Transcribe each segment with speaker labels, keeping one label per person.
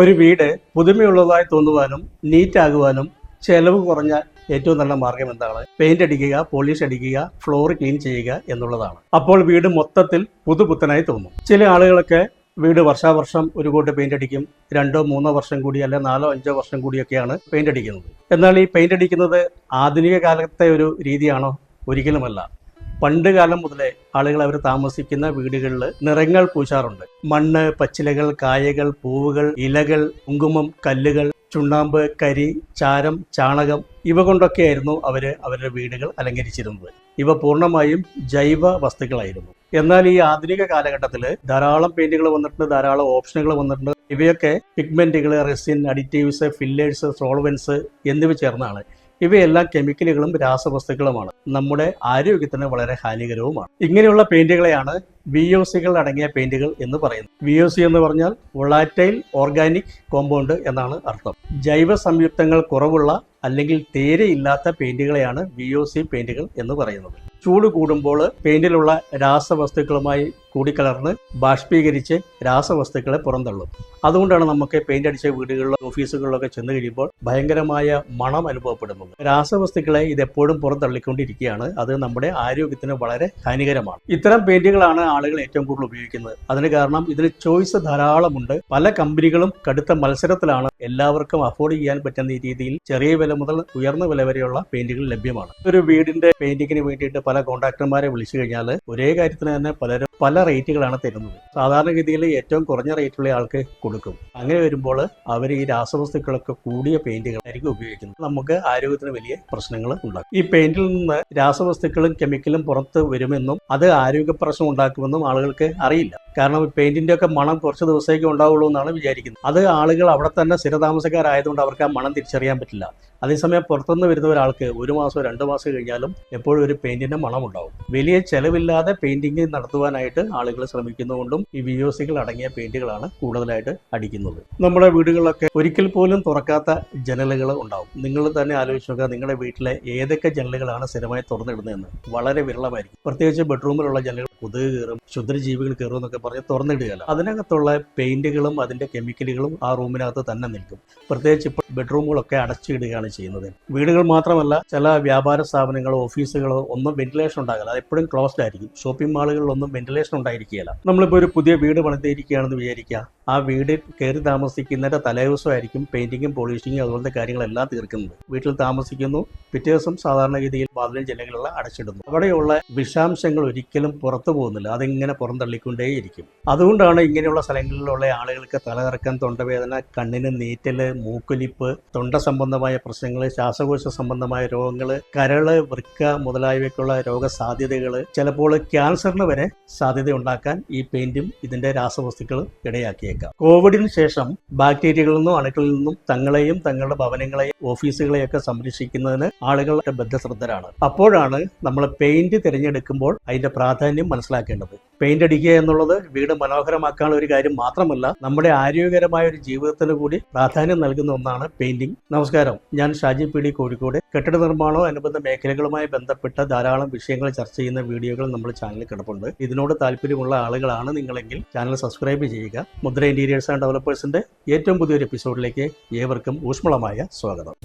Speaker 1: ഒരു വീട് പുതുമയുള്ളതായി തോന്നുവാനും നീറ്റാകുവാനും ചെലവ് കുറഞ്ഞ ഏറ്റവും നല്ല മാർഗം എന്താണ്? പെയിന്റ് അടിക്കുക പോളിഷ് അടിക്കുക ഫ്ലോർ ക്ലീൻ ചെയ്യുക എന്നുള്ളതാണ്. അപ്പോൾ വീട് മൊത്തത്തിൽ പുതുപുത്തനായി തോന്നും. ചില ആളുകളൊക്കെ വീട് വർഷാവർഷം ഒരു കോട്ട് പെയിന്റ് അടിക്കും. രണ്ടോ മൂന്നോ വർഷം കൂടി അല്ലെ നാലോ അഞ്ചോ വർഷം കൂടിയൊക്കെയാണ് പെയിന്റ് അടിക്കുന്നത്. എന്നാൽ ഈ പെയിന്റ് അടിക്കുന്നത് ആധുനിക കാലത്തെ ഒരു രീതിയാണോ? ഒരിക്കലുമല്ല. പണ്ട് കാലം മുതലേ ആളുകൾ അവർ താമസിക്കുന്ന വീടുകളിൽ നിറങ്ങൾ പൂശാറുണ്ട്. മണ്ണ് പച്ചിലകൾ കായകൾ പൂവുകൾ ഇലകൾ കുങ്കുമം കല്ലുകൾ ചുണ്ണാമ്പ് കരി ചാരം ചാണകം ഇവ കൊണ്ടൊക്കെയായിരുന്നു അവർ അവരുടെ വീടുകൾ അലങ്കരിച്ചിരുന്നത്. ഇവ പൂർണമായും ജൈവ വസ്തുക്കളായിരുന്നു. എന്നാൽ ഈ ആധുനിക കാലഘട്ടത്തിൽ ധാരാളം പെയിന്റുകൾ വന്നിട്ടുണ്ട് ധാരാളം ഓപ്ഷനുകൾ വന്നിട്ടുണ്ട്. ഇവയൊക്കെ പിഗ്മെന്റുകൾ റെസിൻ അഡിറ്റീവ്സ് ഫില്ലേഴ്സ് സോൾവെൻസ് എന്നിവ ചേർന്നാണ് ഇവയെല്ലാം കെമിക്കലുകളും രാസവസ്തുക്കളുമാണ്. നമ്മുടെ ആരോഗ്യത്തിന് വളരെ ഹാനികരവുമാണ്. ഇങ്ങനെയുള്ള പെയിന്റുകളെയാണ് വി ഒ സികൾ അടങ്ങിയ പെയിന്റുകൾ എന്ന് പറയുന്നത്. വി ഒ സി എന്ന് പറഞ്ഞാൽ വൊളാറ്റൈൽ ഓർഗാനിക് കോമ്പൗണ്ട് എന്നാണ് അർത്ഥം. ജൈവ സംയുക്തങ്ങൾ കുറവുള്ള അല്ലെങ്കിൽ തേരെ ഇല്ലാത്ത പെയിന്റുകളെയാണ് വി ഒ സി പെയിന്റുകൾ എന്ന് പറയുന്നത്. ചൂട് കൂടുമ്പോൾ പെയിന്റിലുള്ള രാസവസ്തുക്കളുമായി കൂടിക്കലർന്ന് ബാഷ്പീകരിച്ച് രാസവസ്തുക്കളെ പുറന്തള്ളും. അതുകൊണ്ടാണ് നമുക്ക് പെയിന്റ് അടിച്ച വീടുകളിലോ ഓഫീസുകളിലൊക്കെ ചെന്ന് കഴിയുമ്പോൾ ഭയങ്കരമായ മണം അനുഭവപ്പെടുന്നത്. രാസവസ്തുക്കളെ ഇത് എപ്പോഴും പുറന്തള്ളിക്കൊണ്ടിരിക്കുകയാണ്. അത് നമ്മുടെ ആരോഗ്യത്തിന് വളരെ ഹാനികരമാണ്. ഇത്തരം പെയിന്റുകളാണ് ആളുകൾ ഏറ്റവും കൂടുതൽ ഉപയോഗിക്കുന്നത്. അതിന് കാരണം ഇതിന് ചോയ്സ് ധാരാളമുണ്ട്. പല കമ്പനികളും കടുത്ത മത്സരത്തിലാണ് എല്ലാവർക്കും അഫോർഡ് ചെയ്യാൻ പറ്റുന്ന രീതിയിൽ ചെറിയ വില മുതൽ ഉയർന്ന വില വരെയുള്ള പെയിന്റുകൾ ലഭ്യമാണ്. ഒരു വീടിന്റെ പെയിന്റിങ്ങിന് വേണ്ടിയിട്ട് പല കോൺട്രാക്ടർമാരെ വിളിച്ചു കഴിഞ്ഞാൽ ഒരേ കാര്യത്തിന് തന്നെ പലരും പല റേറ്റുകളാണ് തരുന്നത്. സാധാരണഗതിയിൽ ഏറ്റവും കുറഞ്ഞ റേറ്റുള്ള ആൾക്ക് കൊടുക്കും. അങ്ങനെ വരുമ്പോൾ അവർ ഈ രാസവസ്തുക്കളൊക്കെ കൂടിയ പെയിന്റുകളായിരിക്കും ഉപയോഗിക്കുന്നത്. നമുക്ക് ആരോഗ്യത്തിന് വലിയ പ്രശ്നങ്ങൾ ഉണ്ടാക്കും. ഈ പെയിന്റിൽ നിന്ന് രാസവസ്തുക്കളും കെമിക്കലും പുറത്ത് വരുമെന്നും അത് ആരോഗ്യ പ്രശ്നം ഉണ്ടാക്കുമെന്നും ആളുകൾക്ക് അറിയില്ല. കാരണം പെയിന്റിന്റെ ഒക്കെ മണം കുറച്ച് ദിവസത്തേക്ക് ഉണ്ടാവുള്ളൂ എന്നാണ് വിചാരിക്കുന്നത്. അത് ആളുകൾ അവിടെ തന്നെ സ്ഥിരതാമസക്കാരായതുകൊണ്ട് അവർക്ക് ആ മണം തിരിച്ചറിയാൻ പറ്റില്ല. അതേസമയം പുറത്തുനിന്ന് വരുന്ന ഒരാൾക്ക് ഒരു മാസം രണ്ട് മാസം കഴിഞ്ഞാലും എപ്പോഴും ഒരു പെയിന്റിന്റെ മണം ഉണ്ടാവും വലിയ ചെലവില്ലാതെ പെയിന്റിങ് നടത്തുവാനായിട്ട് ആളുകൾ ശ്രമിക്കുന്നതുകൊണ്ടും ഈ വി ഒ സികൾ അടങ്ങിയ പെയിന്റുകളാണ് കൂടുതലായിട്ട് അടിക്കുന്നത്. നമ്മുടെ വീടുകളിലൊക്കെ ഒരിക്കൽ പോലും തുറക്കാത്ത ജനലുകൾ ഉണ്ടാവും. നിങ്ങൾ തന്നെ ആലോചിച്ച് നോക്കുക നിങ്ങളുടെ വീട്ടിലെ ഏതൊക്കെ ജനലുകളാണ് സ്ഥിരമായി തുറന്നിടുന്നതെന്ന്. വളരെ വിരളമായിരിക്കും. പ്രത്യേകിച്ച് ബെഡ്റൂമിലുള്ള ജനലുകൾ കൊതുക് കയറും ക്ഷുദ്രജീവികൾ കയറും എന്നൊക്കെ പറഞ്ഞ് തുറന്നിടുകയല്ല. അതിനകത്തുള്ള പെയിന്റുകളും അതിന്റെ കെമിക്കലുകളും ആ റൂമിനകത്ത് തന്നെ നിൽക്കും. പ്രത്യേകിച്ച് ബെഡ്റൂമുകളൊക്കെ അടച്ചിടുകയാണ് ചെയ്യുന്നത്. വീടുകൾ മാത്രമല്ല ചില വ്യാപാര സ്ഥാപനങ്ങളോ ഓഫീസുകളോ ഒന്നും വെന്റിലേഷൻ ഉണ്ടാകില്ല അത് എപ്പോഴും ക്ലോസ്ഡ് ആയിരിക്കും. ഷോപ്പിംഗ് മാളുകളിലൊന്നും വെന്റിലേഷൻ ഉണ്ടായിരിക്കുകയില്ല. നമ്മളിപ്പോൾ ഒരു പുതിയ വീട് പണിതിരിക്കുകയാണെന്ന് വിചാരിക്കുക. ആ വീട് കയറി താമസിക്കുന്നതിന്റെ തലേദിവസമായിരിക്കും പെയിന്റിങ്ങും പോളിഷിങ്ങും അതുപോലത്തെ കാര്യങ്ങളെല്ലാം തീർക്കുന്നത്. വീട്ടിൽ താമസിക്കുന്നു. പിറ്റേ ദിവസം സാധാരണഗതിയിൽ ബാധിക്കും ജില്ലകളിലുള്ള അടച്ചിടുന്നു. അവിടെയുള്ള വിഷാംശങ്ങൾ ഒരിക്കലും പുറത്തു പോകുന്നില്ല. അതിങ്ങനെ പുറന്തള്ളിക്കൊണ്ടേയിരിക്കും. അതുകൊണ്ടാണ് ഇങ്ങനെയുള്ള സ്ഥലങ്ങളിലുള്ള ആളുകൾക്ക് തലകറക്കം തൊണ്ടവേദന കണ്ണിന് നീറ്റൽ മൂക്കൊലിപ്പ് തൊണ്ട സംബന്ധമായ പ്രശ്നങ്ങൾ ശ്വാസകോശ സംബന്ധമായ രോഗങ്ങൾ കരൾ വൃക്ക മുതലായവയ്ക്കുള്ള രോഗസാധ്യതകൾ ചിലപ്പോൾ ക്യാൻസറിന് വരെ സാധ്യത ഉണ്ടാക്കാൻ ഈ പെയിന്റും ഇതിന്റെ രാസവസ്തുക്കളും ഇടയാക്കിയേക്കാം. കോവിഡിന് ശേഷം ബാക്ടീരിയകളിൽ നിന്നും അണുക്കളിൽ നിന്നും തങ്ങളെയും തങ്ങളുടെ ഭവനങ്ങളെയും ഓഫീസുകളെയൊക്കെ സംരക്ഷിക്കുന്നതിന് ആളുകളുടെ ബദ്ധശ്രദ്ധരാണ്. അപ്പോഴാണ് നമ്മൾ പെയിന്റ് തിരഞ്ഞെടുക്കുമ്പോൾ അതിന്റെ പ്രാധാന്യം മനസ്സിലാക്കേണ്ടത്. പെയിന്റ് അടിക്കുക എന്നുള്ളത് വീട് മനോഹരമാക്കാനുള്ള ഒരു കാര്യം മാത്രമല്ല നമ്മുടെ ആരോഗ്യകരമായ ഒരു ജീവിതത്തിന് കൂടി പ്രാധാന്യം നൽകുന്ന ഒന്നാണ് പെയിന്റിംഗ്. നമസ്കാരം. ഞാൻ ഷാജി പി ഡി കോഴിക്കോട്. കെട്ടിട നിർമ്മാണവും അനുബന്ധ മേഖലകളുമായി ബന്ധപ്പെട്ട ധാരാളം വിഷയങ്ങൾ ചർച്ച ചെയ്യുന്ന വീഡിയോകൾ നമ്മുടെ ചാനലിൽ കിടപ്പുണ്ട്. ഇതിനോട് താല്പര്യമുള്ള ആളുകളാണ് നിങ്ങളെങ്കിൽ ചാനൽ സബ്സ്ക്രൈബ് ചെയ്യുക. മുദ്ര ഇന്റീരിയേഴ്സ് ആൻഡ് ഡെവലപ്പേഴ്സിന്റെ ഏറ്റവും പുതിയൊരു എപ്പിസോഡിലേക്ക് ഏവർക്കും ഊഷ്മളമായ സ്വാഗതം.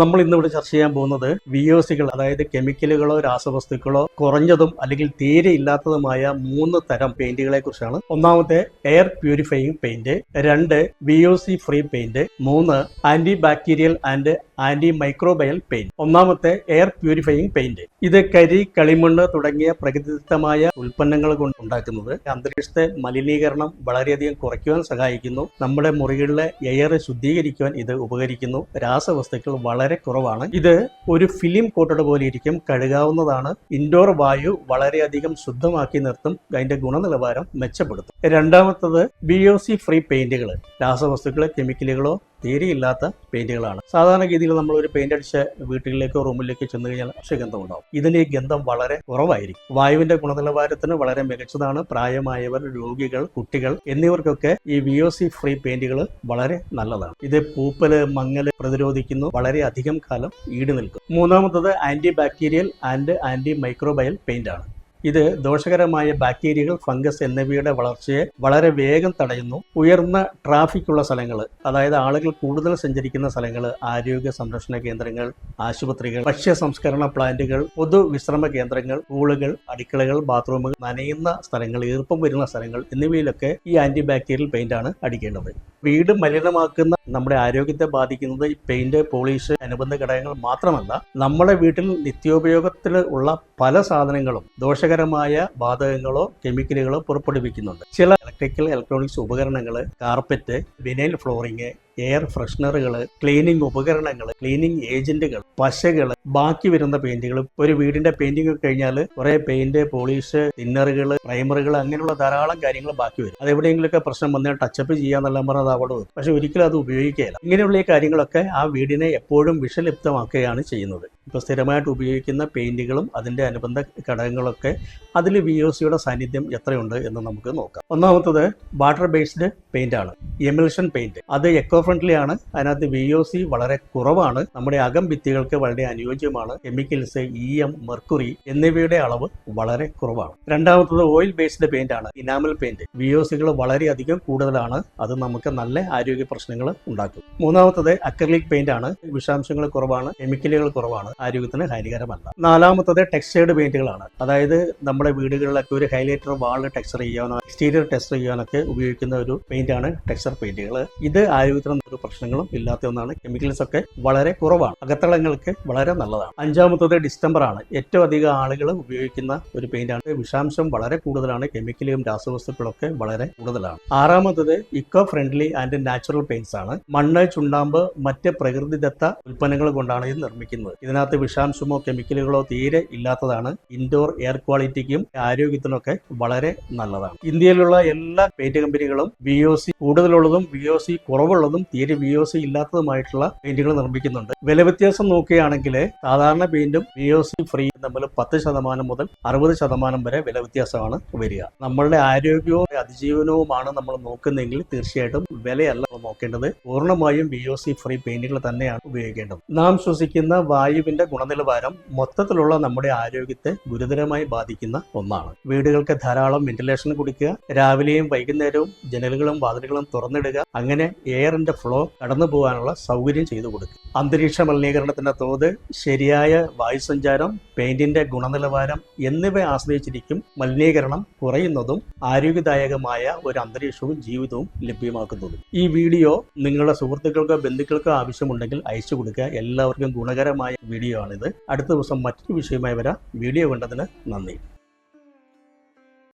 Speaker 1: നമ്മൾ ഇന്നിവിടെ ചർച്ച ചെയ്യാൻ പോകുന്നത് വി ഒ സികൾ അതായത് കെമിക്കലുകളോ രാസവസ്തുക്കളോ കുറഞ്ഞതും അല്ലെങ്കിൽ തീരെ ഇല്ലാത്തതുമായ മൂന്ന് തരം പെയിന്റുകളെ കുറിച്ചാണ്. ഒന്നാമത്തെ എയർ പ്യൂരിഫൈയിങ് പെയിന്റ് രണ്ട് V O C free paint മൂന്ന് anti bacterial and anti microbial paint. ഒന്നാമത്തെ എയർ പ്യൂരിഫൈയിങ് പെയിന്റ്. ഇത് കരി കളിമണ്ണ് തുടങ്ങിയ പ്രകൃതിദത്തമായ ഉൽപ്പന്നങ്ങൾ കൊണ്ട് ഉണ്ടാക്കുന്നത്. അന്തരീക്ഷത്തെ മലിനീകരണം വളരെയധികം കുറയ്ക്കുവാൻ സഹായിക്കുന്നു. നമ്മുടെ മുറികളിലെ എയർ ശുദ്ധീകരിക്കുവാൻ ഇത് ഉപകരിക്കുന്നു. രാസവസ്തുക്കൾ വളരെ കുറവാണ്. ഇത് ഒരു ഫിലിം കോട്ടഡ് പോലെ ഇരിക്കും കഴുകാവുന്നതാണ്. ഇൻഡോർ വായു വളരെയധികം ശുദ്ധമാക്കി നിർത്തും അതിന്റെ ഗുണനിലവാരം മെച്ചപ്പെടുത്തും. രണ്ടാമത്തത് ബി ഒ സി ഫ്രീ പെയിന്റുകൾ രാസവസ്തുക്കളോ കെമിക്കലുകളോ തീരെയില്ലാത്ത പെയിന്റുകളാണ്. സാധാരണ സാധാരണഗതിയിൽ നമ്മൾ ഒരു പെയിന്റ് അടിച്ച വീട്ടിലേക്കോ റൂമിലേക്കോ ചെന്ന് കഴിഞ്ഞാൽ പക്ഷിഗന്ധം ഉണ്ടാവും ഇതിന് ഈ ഗന്ധം വളരെ കുറവായിരിക്കും. വായുവിന്റെ ഗുണനിലവാരത്തിന് വളരെ മികച്ചതാണ്. പ്രായമായവർ രോഗികൾ കുട്ടികൾ എന്നിവർക്കൊക്കെ ഈ വി ഒ സി ഫ്രീ പെയിന്റുകൾ വളരെ നല്ലതാണ്. ഇത് പൂപ്പൽ മങ്ങൽ പ്രതിരോധിക്കുന്നു. വളരെ അധികം കാലം ഈട് നിൽക്കും മൂന്നാമത്തത് anti bacterial and anti microbial paint ആണ് ഇത് ദോഷകരമായ ബാക്ടീരിയകൾ ഫംഗസ് എന്നിവയുടെ വളർച്ചയെ വളരെ വേഗം തടയുന്നു. ഉയർന്ന ട്രാഫിക് ഉള്ള സ്ഥലങ്ങൾ അതായത് ആളുകൾ കൂടുതൽ സഞ്ചരിക്കുന്ന സ്ഥലങ്ങൾ ആരോഗ്യ സംരക്ഷണ കേന്ദ്രങ്ങൾ ആശുപത്രികൾ ഭക്ഷ്യ സംസ്കരണ പ്ലാന്റുകൾ പൊതു വിശ്രമ കേന്ദ്രങ്ങൾ സ്കൂളുകൾ അടുക്കളകൾ ബാത്റൂമുകൾ നനയുന്ന സ്ഥലങ്ങൾ ഈർപ്പം വരുന്ന സ്ഥലങ്ങൾ എന്നിവയിലൊക്കെ ഈ ആന്റി ബാക്ടീരിയൽ പെയിന്റ് ആണ് അടിക്കേണ്ടത്. വീട് മലിനമാക്കുന്ന നമ്മുടെ ആരോഗ്യത്തെ ബാധിക്കുന്നത് പെയിന്റ് പോളിഷ് അനുബന്ധ ഘടകങ്ങൾ മാത്രമല്ല നമ്മുടെ വീട്ടിൽ നിത്യോപയോഗത്തിൽ ഉള്ള പല സാധനങ്ങളും ദോഷകരമായ വാതകങ്ങളോ കെമിക്കലുകളോ പുറപ്പെടുവിക്കുന്നുണ്ട്. ചില ഇലക്ട്രിക്കൽ ഇലക്ട്രോണിക്സ് ഉപകരണങ്ങൾ കാർപ്പറ്റ് വിനൈൽ ഫ്ലോറിങ് എയർ ഫ്രഷ്നറുകൾ ക്ലീനിങ് ഉപകരണങ്ങൾ ക്ലീനിങ് ഏജന്റുകൾ പശകൾ ബാക്കി വരുന്ന പെയിന്റുകൾ. ഒരു വീടിന്റെ പെയിന്റിംഗ് കഴിഞ്ഞാൽ കുറെ പെയിന്റ് പോളിഷ് തിന്നറുകൾ പ്രൈമറുകൾ അങ്ങനെയുള്ള ധാരാളം കാര്യങ്ങൾ ബാക്കി വരും. അത് എവിടെയെങ്കിലുമൊക്കെ പ്രശ്നം വന്നാൽ ടച്ചപ്പ് ചെയ്യാന്നെല്ലാം പറഞ്ഞത് അവിടെ വരും. പക്ഷെ ഒരിക്കലും അത് ഉപയോഗിക്കുകയില്ല. ഇങ്ങനെയുള്ള കാര്യങ്ങളൊക്കെ ആ വീടിനെ എപ്പോഴും വിഷലിപ്തമാക്കുകയാണ് ചെയ്യുന്നത്. ഇപ്പോൾ സ്ഥിരമായിട്ട് ഉപയോഗിക്കുന്ന പെയിന്റുകളും അതിന്റെ അനുബന്ധ ഘടകങ്ങളൊക്കെ അതിൽ വി ഒ സിയുടെ സാന്നിധ്യം എത്രയുണ്ട് എന്ന് നമുക്ക് നോക്കാം. ഒന്നാമത്തത് വാട്ടർ ബേസ്ഡ് പെയിന്റ് ആണ് എമിൽഷൻ പെയിന്റ്. അത് എക്കോ ഫ്രണ്ട്ലി ആണ് അതിനകത്ത് വി ഒ സി വളരെ കുറവാണ്. നമ്മുടെ അകം ഭിത്തികൾക്ക് വളരെ അനുയോജ്യമാണ്. കെമിക്കൽസ് ഇ എം മെർക്കുറി എന്നിവയുടെ അളവ് വളരെ കുറവാണ്. രണ്ടാമത്തത് ഓയിൽ ബേസ്ഡ് പെയിന്റ് ആണ്. Enamel paint. വി ഒ സികൾ വളരെയധികം കൂടുതലാണ്. അത് നമുക്ക് നല്ല ആരോഗ്യ പ്രശ്നങ്ങൾ ഉണ്ടാക്കും. മൂന്നാമത്തത് അക്രലിക് പെയിന്റ് ആണ്. വിഷാംശങ്ങൾ കുറവാണ്. കെമിക്കലുകൾ കുറവാണ്. ആരോഗ്യത്തിന് ഹാനികരമല്ല. നാലാമത്തത് ടെക്സ്റ്റൈഡ് പെയിന്റുകളാണ്. അതായത് നമ്മുടെ വീടുകളിലൊക്കെ ഒരു ഹൈലൈറ്റർ വാൾ ടെക്സ്ചർ ചെയ്യാനോ എക്സ്റ്റീരിയർ ടെക്സ്ചർ ചെയ്യാനൊക്കെ ഉപയോഗിക്കുന്ന ഒരു പെയിന്റ് ആണ് ടെക്സ്ചർ പെയിന്റുകൾ. ഇത് ആരോഗ്യത്തിന് ഒരു പ്രശ്നങ്ങളും ഇല്ലാത്ത ഒന്നാണ്. കെമിക്കൽസ് ഒക്കെ വളരെ കുറവാണ്. അകത്തളങ്ങൾക്ക് വളരെ നല്ലതാണ്. അഞ്ചാമത്തത് ഡിസ്റ്റംബർ ആണ്. ഏറ്റവും അധികം ആളുകൾ ഉപയോഗിക്കുന്ന ഒരു പെയിന്റാണ് വിഷാംശം വളരെ കൂടുതലാണ്. കെമിക്കലും രാസവസ്തുക്കളൊക്കെ വളരെ കൂടുതലാണ്. ആറാമത്തത് eco friendly and natural paints ആണ്. മണ്ണ് ചുണ്ണാമ്പ് മറ്റ് പ്രകൃതിദത്ത ഉൽപ്പന്നങ്ങൾ കൊണ്ടാണ് ഇത് നിർമ്മിക്കുന്നത്. ഇതിനകത്ത് വിഷാംശമോ കെമിക്കലുകളോ തീരെ ഇല്ലാത്തതാണ്. ഇൻഡോർ എയർ ക്വാളിറ്റിക്കും ആരോഗ്യത്തിനൊക്കെ വളരെ നല്ലതാണ്. ഇന്ത്യയിലുള്ള എല്ലാ പെയിന്റ് കമ്പനികളും വി ഒ സി കൂടുതലുള്ളതും വി ഒ സി കുറവുള്ളതും തീരെ വി ഒ സി ഇല്ലാത്തതുമായിട്ടുള്ള പെയിന്റുകൾ നിർമ്മിക്കുന്നുണ്ട്. വില വ്യത്യാസം നോക്കുകയാണെങ്കിൽ സാധാരണ പെയിന്റും വി ഒ സി ഫ്രീ തമ്മിൽ പത്ത് ശതമാനം മുതൽ അറുപത് ശതമാനം വരെ വില വ്യത്യാസമാണ് വരിക. നമ്മളുടെ ആരോഗ്യവും അതിജീവനവുമാണ് നമ്മൾ നോക്കുന്നതെങ്കിൽ തീർച്ചയായിട്ടും വിലയല്ല നമ്മൾ നോക്കേണ്ടത്. പൂർണമായും വി ഒ സി ഫ്രീ പെയിന്റുകൾ തന്നെയാണ് ഉപയോഗിക്കേണ്ടത്. നാം ശ്വസിക്കുന്ന വായുവിന്റെ ഗുണനിലവാരം മൊത്തത്തിലുള്ള നമ്മുടെ ആരോഗ്യത്തെ ഗുരുതരമായി ബാധിക്കുന്ന ഒന്നാണ്. വീടുകൾക്ക് ധാരാളം വെന്റിലേഷൻ കൊടുക്കുക രാവിലെയും വൈകുന്നേരവും ജനലുകളും വാതിലുകളും തുറന്നിടുക അങ്ങനെ എയറിന്റെ ഫ്ലോ കടന്നു പോകാനുള്ള സൗകര്യം ചെയ്തു കൊടുക്കും. അന്തരീക്ഷ മലിനീകരണത്തിന്റെ തോത് ശരിയായ വായുസഞ്ചാരം പെയിന്റിന്റെ ഗുണനിലവാരം എന്നിവ ആശ്രയിച്ചിരിക്കും മലിനീകരണം കുറയുന്നതും ആരോഗ്യദായകമായ ഒരു അന്തരീക്ഷവും ജീവിതവും ലഭ്യമാക്കുന്നതും. ഈ വീഡിയോ നിങ്ങളുടെ സുഹൃത്തുക്കൾക്കോ ബന്ധുക്കൾക്കോ ആവശ്യമുണ്ടെങ്കിൽ അയച്ചു കൊടുക്കുക. എല്ലാവർക്കും ഗുണകരമായ വീഡിയോ ആണിത്. അടുത്ത ദിവസം മറ്റൊരു വിഷയമായി വരാം. വീഡിയോ കണ്ടതിന് നന്ദി.